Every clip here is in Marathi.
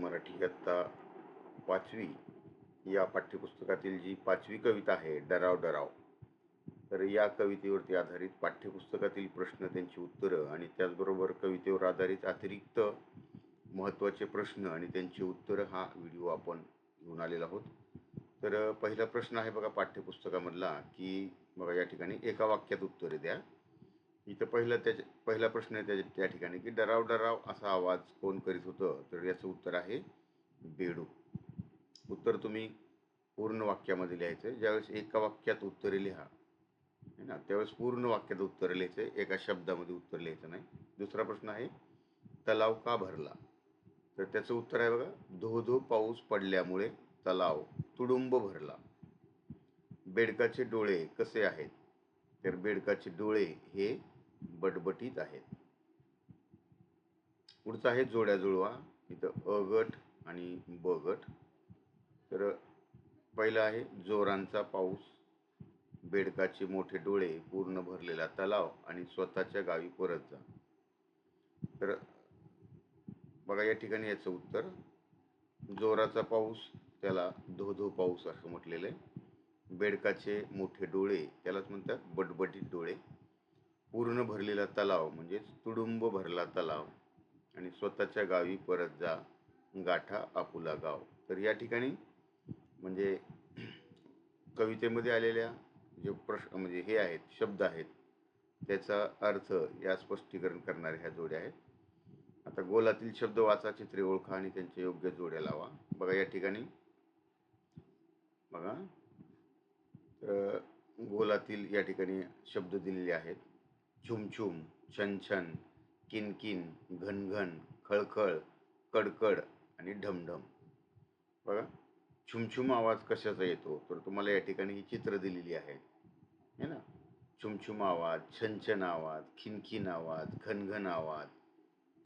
मराठी इयत्ता पाचवी या पाठ्यपुस्तकातील जी पाचवी कविता आहे डराव डराव तर या कवितेवरती आधारित पाठ्यपुस्तकातील प्रश्न त्यांची उत्तरं आणि त्याचबरोबर कवितेवर आधारित अतिरिक्त महत्त्वाचे प्रश्न आणि त्यांची उत्तरं हा व्हिडिओ आपण घेऊन आलेला आहोत. तर पहिला प्रश्न आहे बघा पाठ्यपुस्तकामधला की बघा या ठिकाणी एका वाक्यात उत्तरे द्या. इथं पहिलं त्याच्या पहिला प्रश्न आहे त्याच्या त्या ठिकाणी की डराव डराव असा आवाज कोण करीत होतं? तर याचं उत्तर आहे बेडू. उत्तर तुम्ही पूर्ण वाक्यामध्ये लिहायचं ज्यावेळेस एका वाक्यात उत्तरे लिहा है ना? त्यावेळेस पूर्ण वाक्यात उत्तर लिहायचं एका शब्दामध्ये उत्तर लिहायचं नाही. दुसरा प्रश्न आहे तलाव का भरला? तर त्याचं उत्तर आहे बघा धो धो पाऊस पडल्यामुळे तलाव तुडुंब भरला. बेडकाचे डोळे कसे आहेत? तर बेडकाचे डोळे हे बटबटीत आहेत. पुढचा आहे जोड्या जुळवा. इथं अ गट आणि ब गट. तर पहिला आहे जोरांचा पाऊस. बेडकाचे मोठे डोळे पूर्ण भरलेला तलाव आणि स्वतःच्या गावी परत जा. तर बघा या ठिकाणी याचं उत्तर. जोराचा पाऊस त्याला धो धो पाऊस असं म्हटलेलं आहे. बेडकाचे मोठे डोळे त्यालाच म्हणतात बटबटीत डोळे. पूर्ण भरलेला तलाव म्हणजेच तुडुंब भरला तलाव आणि स्वतःच्या गावी परत जा गाठा आपुला गाव. तर या ठिकाणी म्हणजे कवितेमध्ये आलेल्या जे प्रश्न म्हणजे हे आहेत शब्द आहेत त्याचा अर्थ या स्पष्टीकरण करणाऱ्या ह्या जोड्या आहेत. आता गोलातील शब्द वाचा चित्रे ओळखा आणि त्यांच्या योग्य जोड्या लावा. बघा या ठिकाणी. बघा. तर गोलातील या ठिकाणी शब्द दिलेले आहेत. छुमछुम छन छन किनकिन घनघन खळखळ कडकड आणि ढमढम. बघा छुमछुम आवाज कशाचा येतो? तर तुम्हाला या ठिकाणी ही चित्र दिलेली आहे. है ना? छुमछुम आवाज छनछन आवाज खिनखिन आवाज घनघन आवाज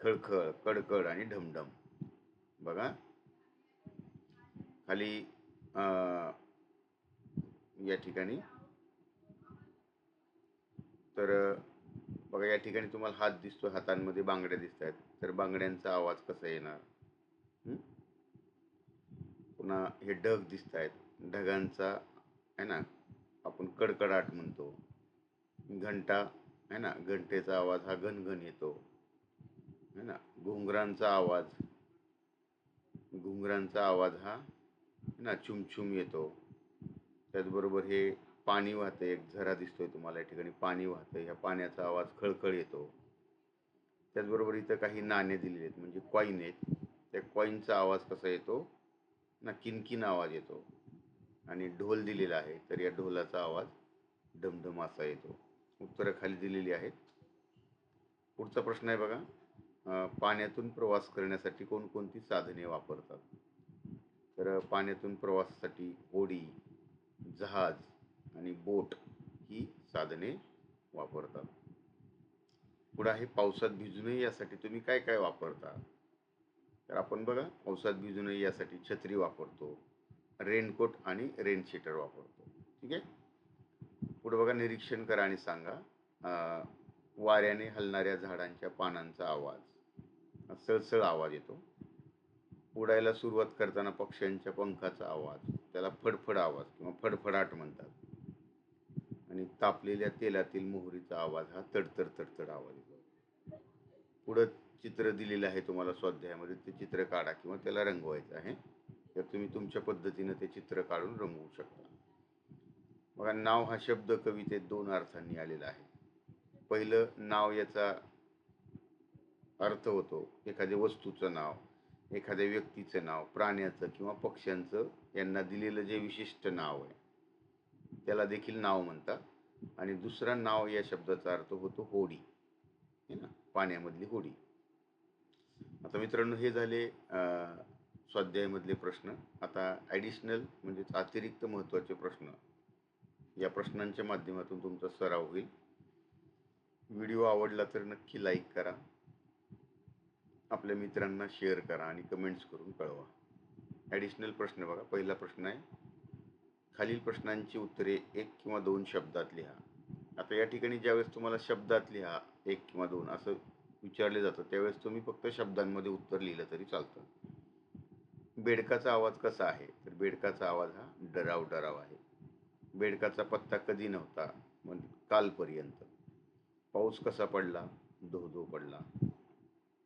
खळखळ कडकड आणि ढमढम. बघा. खाली या ठिकाणी. तर बघा या ठिकाणी तुम्हाला हात दिसतो हातांमध्ये बांगड्या दिसत आहेत तर बांगड्यांचा आवाज कसा येणार? पुन्हा हे ढग दिसत आहेत ढगांचा आहे ना आपण कडकडाट म्हणतो. घंटा आहे ना घंटेचा आवाज हा घनघन येतो. है ना घुंगरांचा आवाज. घुंगरांचा आवाज हा ना चुमचुम येतो. त्याचबरोबर हे पाणी वाहतं एक झरा दिसतोय तुम्हाला या ठिकाणी पाणी वाहतं ह्या पाण्याचा आवाज खळखळ येतो. त्याचबरोबर इथं काही नाणे दिलेले आहेत म्हणजे कॉईन आहेत. त्या कॉईनचा आवाज कसा येतो? ना किनकिन आवाज येतो. आणि ढोल दिलेला आहे तर या ढोलाचा आवाज ढमढम असा येतो. उत्तरं खाली दिलेली आहेत. पुढचा प्रश्न आहे बघा पाण्यातून प्रवास करण्यासाठी कोणकोणती साधने वापरतात? तर पाण्यातून प्रवासासाठी होडी जहाज आणि बोट ही साधने वापरतात. पुढे आहे पावसात भिजू नये यासाठी तुम्ही काय काय वापरता? तर आपण बघा पावसात भिजू नये यासाठी छत्री वापरतो रेनकोट आणि रेनशीटर वापरतो. ठीक आहे? पुढे बघा निरीक्षण करा आणि सांगा वाऱ्याने हलणाऱ्या झाडांच्या पानांचा आवाज. सळसळ आवाज येतो. उडायला सुरुवात करताना पक्ष्यांच्या पंखाचा आवाज त्याला फडफड आवाज किंवा फडफडाट म्हणतात. आणि तापलेल्या तेलातील मोहरीचा आवाज हा तडतड तडतड आवाज येतो. पुढं चित्र दिलेलं आहे तुम्हाला स्वाध्यायामध्ये ते चित्र काढा किंवा त्याला रंगवायचं आहे. तर तुम्ही तुमच्या पद्धतीनं ते चित्र काढून रंगवू शकता. बघा नाव हा शब्द कवितेत दोन अर्थांनी आलेला आहे. पहिलं नाव याचा अर्थ होतो एखाद्या वस्तूचं नाव एखाद्या व्यक्तीचं नाव प्राण्याचं किंवा पक्ष्यांचं. यांना दिलेलं जे विशिष्ट नाव आहे त्याला देखील नाव म्हणतात. आणि दुसरा नाव या शब्दाचा अर्थ होतो होडी. है ना? पाण्यामधली होडी. आता मित्रांनो हे झाले स्वाध्यायमधले प्रश्न. आता ॲडिशनल म्हणजेच अतिरिक्त महत्त्वाचे प्रश्न. या प्रश्नांच्या माध्यमातून तुमचा सराव होईल. व्हिडिओ आवडला तर नक्की लाईक करा. आपल्या मित्रांना शेअर करा आणि कमेंट्स करून कळवा. ॲडिशनल प्रश्न बघा. पहिला प्रश्न आहे खालील प्रश्नांची उत्तरे एक किंवा दोन शब्दात लिहा. आता या ठिकाणी ज्यावेळेस तुम्हाला शब्दात लिहा एक किंवा दोन असं विचारले जातं त्यावेळेस तुम्ही फक्त शब्दांमध्ये उत्तर लिहिलं तरी चालतं. बेडकाचा आवाज कसा आहे? तर बेडकाचा आवाज हा डराव डराव आहे. बेडकाचा पत्ता कधी नव्हता म्हणजे कालपर्यंत. पाऊस कसा पडला? धो धो पडला.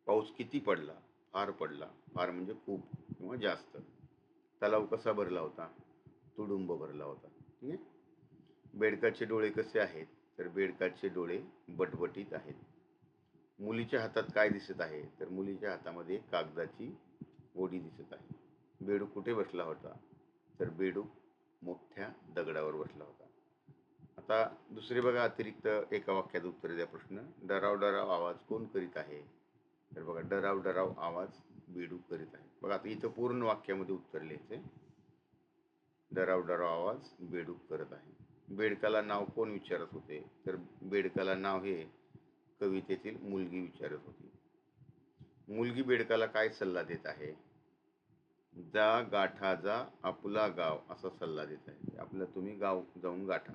पाऊस किती पडला? फार पडला. फार म्हणजे खूप किंवा जास्त. तलाव कसा भरला होता? तुडुंब भरला होता. ठीक आहे बेडकाचे डोळे कसे आहेत? तर बेडकाचे डोळे बटबटीत आहेत. मुलीच्या हातात काय दिसत आहे? तर मुलीच्या हातामध्ये कागदाची ओढी दिसत आहे. बेडूक कुठे बसला होता? तर बेडूक मोठ्या दगडावर बसला होता. आता दुसरे बघा अतिरिक्त एका वाक्यात उत्तर द्या प्रश्न. डराव डराव आवाज कोण करीत आहे? तर बघा डराव डराव आवाज बेडूक करीत आहे. बघा आता इथं पूर्ण वाक्यामध्ये उत्तर लिहायचे डराव डराव आवाज बेडूक करत आहे. बेडकाला नाव कोण विचारत होते? तर बेडकाला नाव हे कवितेतील मुलगी विचारत होती. मुलगी बेडकाला काय सल्ला देत आहे? जा गाठा जा आपला गाव असा सल्ला देत आहे. म्हणजे आपलं तुम्ही गाव जाऊन गाठा.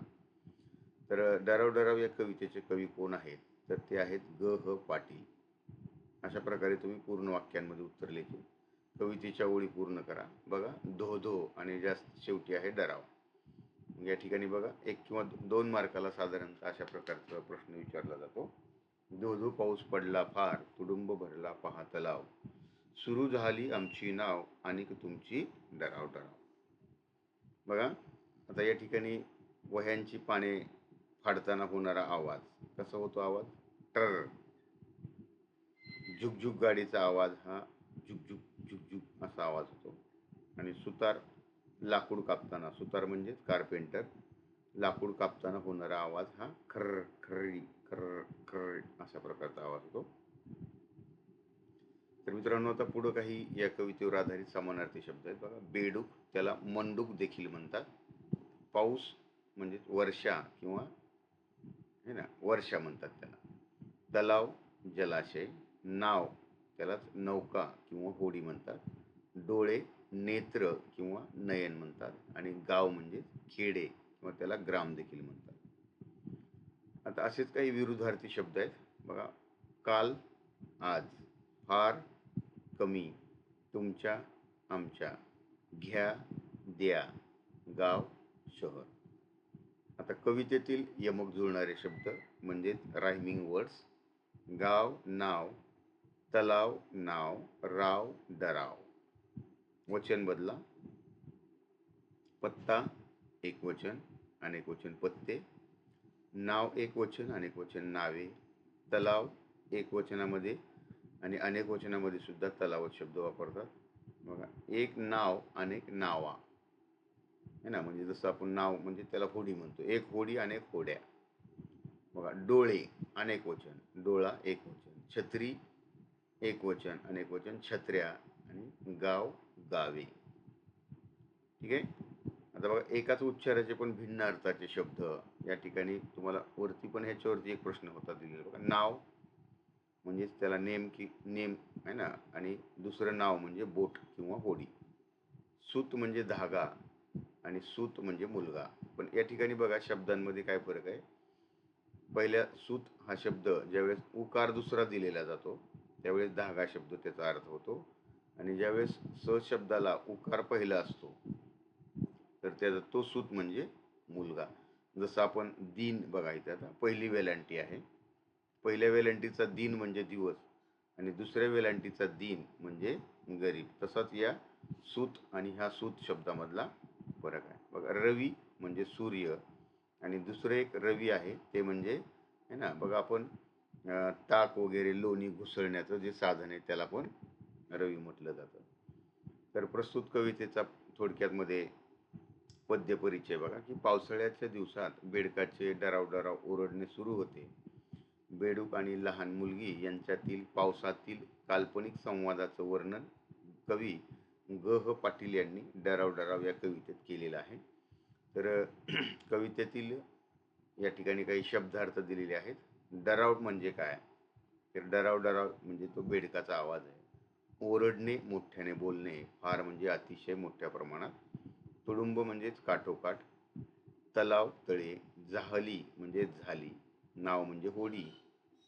तर डराव डराव या कवितेचे कवी कोण आहेत? तर ते आहेत ग ह पाटील. अशा प्रकारे तुम्ही पूर्ण वाक्यांमध्ये उत्तर लिहायचे कवितेच्या ओळी पूर्ण करा. बघा धो धो आणि जास्त शेवटी आहे डराव. या ठिकाणी बघा एक किंवा दोन मार्काला साधारणतः अशा प्रकारचा प्रश्न विचारला जातो. धो धो पाऊस पडला फार तुडुंब भरला पहा तलाव सुरू झाली आमची नाव आणि तुमची डराव डराव. बघा आता या ठिकाणी वह्यांची पाने फाडताना होणारा आवाज. कसा होतो आवाज? टर झुकझुक गाडीचा आवाज हा. झुकझुक झुकझुक. असा आवाज होतो. आणि सुतार लाकूड कापताना सुतार म्हणजेच कार्पेंटर लाकूड कापताना होणारा आवाज हा खर्र खर्री खर्र खर्र अशा प्रकारचा आवाज होतो. तर मित्रांनो आता पुढं काही या कवितेवर आधारित समानार्थी शब्द आहेत. बघा बेडूक त्याला मंडूक देखील म्हणतात. पाऊस म्हणजे वर्षा किंवा है ना वर्षा म्हणतात त्याला. तलाव जलाशय नाव त्यालाच नौका किंवा होडी म्हणतात. डोळे नेत्र किंवा नयन म्हणतात आणि गाव म्हणजे खेडे किंवा त्याला ग्राम देखील म्हणतात. आता असेच काही विरुद्धार्थी शब्द आहेत. बघा काल आज फार कमी तुमच्या आमच्या घ्या द्या गाव शहर. आता कवितेतील यमक जुळणारे शब्द म्हणजेच रायमिंग वर्ड्स गाव नाव तलाव नाव राव डराव वचन बदला. पत्ता एक वचन अनेक वचन पत्ते. नाव एक वचन अनेक वचन नावे. तलाव एक वचनामध्ये आणि अनेक वचनामध्ये सुद्धा तलावत शब्द वापरतात. बघा एक नाव अनेक नावा. है ना? म्हणजे जसं आपण नाव म्हणजे त्याला होडी म्हणतो. एक होडी अनेक होड्या. बघा डोळे अनेक वचन. डोळा एक वचन. छत्री एक वचन. अनेक वचन. छत्र्या आणि गाव गावे. ठीक आहे? आता बघा एकाच उच्चाराचे पण भिन्न अर्थाचे शब्द या ठिकाणी तुम्हाला वरती पण ह्याच्यावरती एक प्रश्न होता दिलेला. बघा नाव म्हणजेच त्याला नेम की नेम आहे ना? आणि दुसरं नाव म्हणजे बोट किंवा होडी. सूत म्हणजे धागा आणि सूत म्हणजे मुलगा. पण या ठिकाणी बघा शब्दांमध्ये काय फरक आहे? पहिल्या सूत हा शब्द ज्यावेळेस उकार दुसरा दिलेला जातो त्यावेळेस धागा शब्द त्याचा अर्थ होतो. आणि ज्यावेळेस स शब्दाला उकार पहिला असतो तर त्याचा तो सूत म्हणजे मुलगा. जसं आपण दिन बघा इथे आता पहिली वेलांटी आहे. पहिल्या वेलांटीचा दिन म्हणजे दिवस आणि दुसऱ्या वेलांटीचा दिन म्हणजे गरीब. तसाच या सूत आणि ह्या सूत शब्दामधला फरक आहे. बघा रवी म्हणजे सूर्य आणि दुसरं एक रवी आहे ते म्हणजे है ना बघा आपण ताक वगैरे लोणी घुसळण्याचं जे साधन आहे त्याला पण रवी म्हटलं जातं. तर प्रस्तुत कवितेचा थोडक्यात मध्ये पद्य परिचय बघा की पावसाळ्याच्या दिवसात बेडकाचे डराव डराव ओरडणे सुरू होते. बेडूक आणि लहान मुलगी यांच्यातील पावसातील काल्पनिक संवादाचं वर्णन कवी ग ह पाटील यांनी डराव डराव या कवितेत केलेलं आहे. तर कवितेतील या ठिकाणी काही शब्दार्थ दिलेले आहेत. डराव म्हणजे काय? तर डराव डराव म्हणजे तो बेडकाचा आवाज आहे. ओरडणे मोठ्याने बोलणे फार म्हणजे अतिशय मोठ्या प्रमाणात. तुडुंब म्हणजेच काठोकाठ तलाव तळे जाहली म्हणजे झाली नाव म्हणजे होडी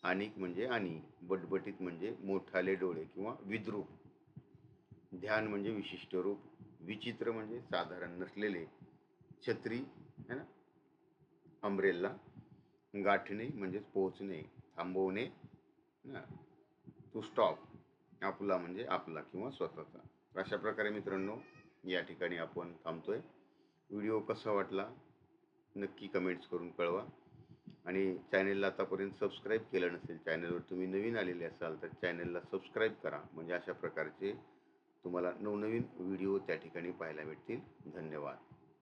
आणिक म्हणजे आणि बटबटीत म्हणजे मोठाले डोळे किंवा विद्रूप. ध्यान म्हणजे विशिष्ट रूप विचित्र म्हणजे साधारण नसलेले छत्री है ना? अम्ब्रेला गाठणे म्हणजेच पोहोचणे थांबवणे ना? टू स्टॉप आपला म्हणजे आपला किंवा स्वतःचा. अशा प्रकारे मित्रांनो या ठिकाणी आपण थांबतोय. व्हिडिओ कसा वाटला? नक्की कमेंट्स करून कळवा. आणि चॅनेलला आतापर्यंत सबस्क्राईब केलं नसेल चॅनेलवर तुम्ही नवीन आलेले असाल तर चॅनेलला सबस्क्राईब करा. म्हणजे अशा प्रकारचे तुम्हाला नवनवीन व्हिडिओ त्या ठिकाणी पाहायला भेटतील. धन्यवाद.